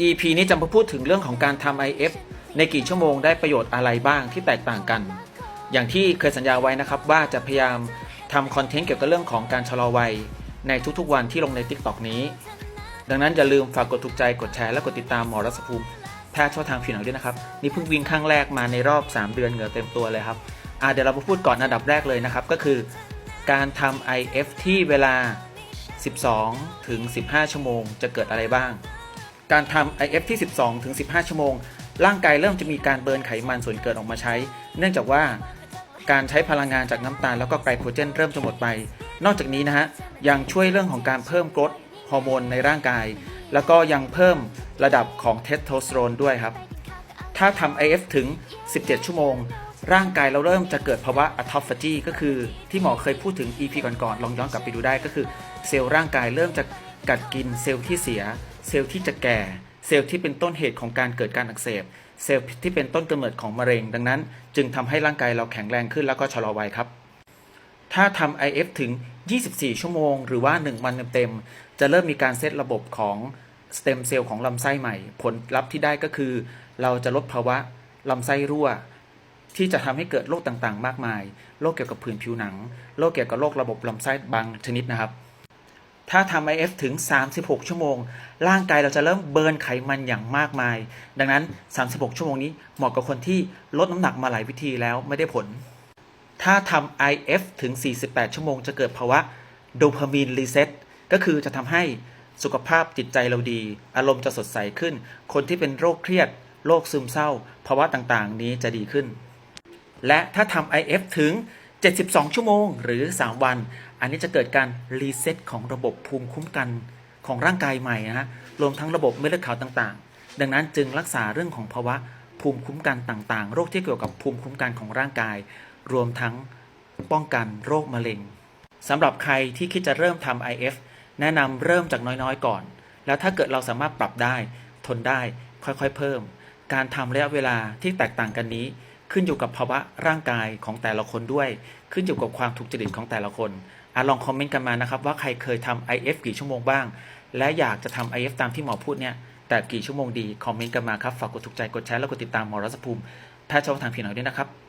EP นี้จะมาพูดถึงเรื่องของการทำ IF ในกี่ชั่วโมงได้ประโยชน์อะไรบ้างที่แตกต่างกัน อย่างที่เคยสัญญาไว้นะครับว่าจะพยายามทำคอนเทนต์เกี่ยวกับเรื่องของการชะลอวัย ในทุกๆวันที่ลงใน TikTok นี้ ดังนั้นอย่าลืมฝากกดถูกใจกดแชร์และกดติดตามหมอรัศภูมิแพทย์ช่อทางผิวหนังด้วยนะครับนี่เพิ่งวิ่งครั้งแรกมาในรอบ 3 เดือนเหงื่อเต็มตัวเลยครับอาเดี๋ยวเรามาพูดก่อนอันดับแรกเลยนะครับก็คือการทำ IF ที่เวลา 12 ถึง 15 ชั่วโมง จะเกิดอะไรบ้าง การทำ IF ที่ 12ถึง15 ชั่วโมง ร่างกายเริ่มจะมีการเบิร์นไขมันส่วนเกินออกมาใช้ เนื่องจากว่าการใช้พลังงานจากน้ำตาลแล้วก็ไกลโคเจนเริ่มจะหมดไป นอกจากนี้นะฮะยังช่วยเรื่องของการเพิ่มกรดฮอร์โมนในร่างกาย แล้วก็ยังเพิ่มระดับของเทสโทสเตอโรนด้วยครับ ถ้าทำ IF ถึง 17 ชั่วโมง ร่างกายเราเริ่มจะเกิดภาวะอะทอฟาจีก็คือที่หมอเคยพูดถึง EP ก่อนๆลองย้อนกลับไปดูได้ก็คือ เซลล์ร่างกายเริ่มจะกัดกินเซลล์ที่เสีย เซลล์ที่จะแก่ เซลล์ที่เป็นต้นเหตุของการเกิดการอักเสบ เซลล์ที่เป็นต้นกำเนิดของมะเร็ง ดังนั้น จึงทำให้ร่างกายเราแข็งแรงขึ้นแล้วก็ชะลอวัยครับ ถ้าทำ IF ถึง 24 ชั่วโมง หรือว่า 1 วันเต็มๆ จะเริ่มมีการเซตระบบของสเต็มเซลล์ของลำไส้ใหม่ ผลลัพธ์ที่ได้ก็คือ เราจะลดภาวะลำไส้รั่ว ที่จะทำให้เกิดโรคต่างๆ มากมาย โรคเกี่ยวกับผื่นผิวหนัง โรคเกี่ยวกับโรคระบบลำไส้บางชนิดนะครับ ถ้าทำ IF ถึง 36 ชั่วโมง ร่างกายเราจะเริ่มเบิร์นไขมันอย่างมากมาย ดังนั้น 36 ชั่วโมงนี้เหมาะกับคนที่ลดน้ำหนักมาหลายวิธีแล้วไม่ได้ผล ถ้าทำ IF ถึง 48 ชั่วโมง จะเกิดภาวะโดพามีนรีเซ็ตก็คือจะทำให้สุขภาพจิตใจเราดี อารมณ์จะสดใสขึ้น คนที่เป็นโรคเครียด โรคซึมเศร้า ภาวะต่างๆ นี้จะดีขึ้น และถ้าทำ IF ถึง 72 ชั่วโมง หรือ 3 วัน อันนี้จะเกิดการรีเซ็ตของระบบภูมิคุ้มกันของร่างกายใหม่นะฮะรวมทั้งระบบเม็ดเลือดขาวต่างๆ ดังนั้นจึงรักษาเรื่องของภาวะภูมิคุ้มกันต่างๆ โรคที่เกี่ยวกับภูมิคุ้มกันของร่างกาย รวมทั้งป้องกันโรคมะเร็งสำหรับใครที่คิดจะเริ่มทำ IF แนะนำเริ่มจากน้อยๆก่อน แล้วถ้าเกิดเราสามารถปรับได้ ทนได้ค่อยๆเพิ่ม การทำระยะเวลาที่แตกต่างกันนี้ ขึ้นอยู่กับภาวะร่างกายของแต่ละคนด้วย ขึ้นอยู่กับความถูกจริตของแต่ละคน อลองคอมเมนต์กันมานะครับ ว่าใครเคยทำ IF กี่ชั่วโมงบ้าง และอยากจะทำ IF ตามที่หมอพูดเนี่ยแต่กี่ชั่วโมงดี คอมเมนต์กันมาครับ ฝากกดถูกใจกดแชร์แล้วกดติดตามหมอรัศภูมิแพทย์ช่องทางผิวหนังด้วยนะครับ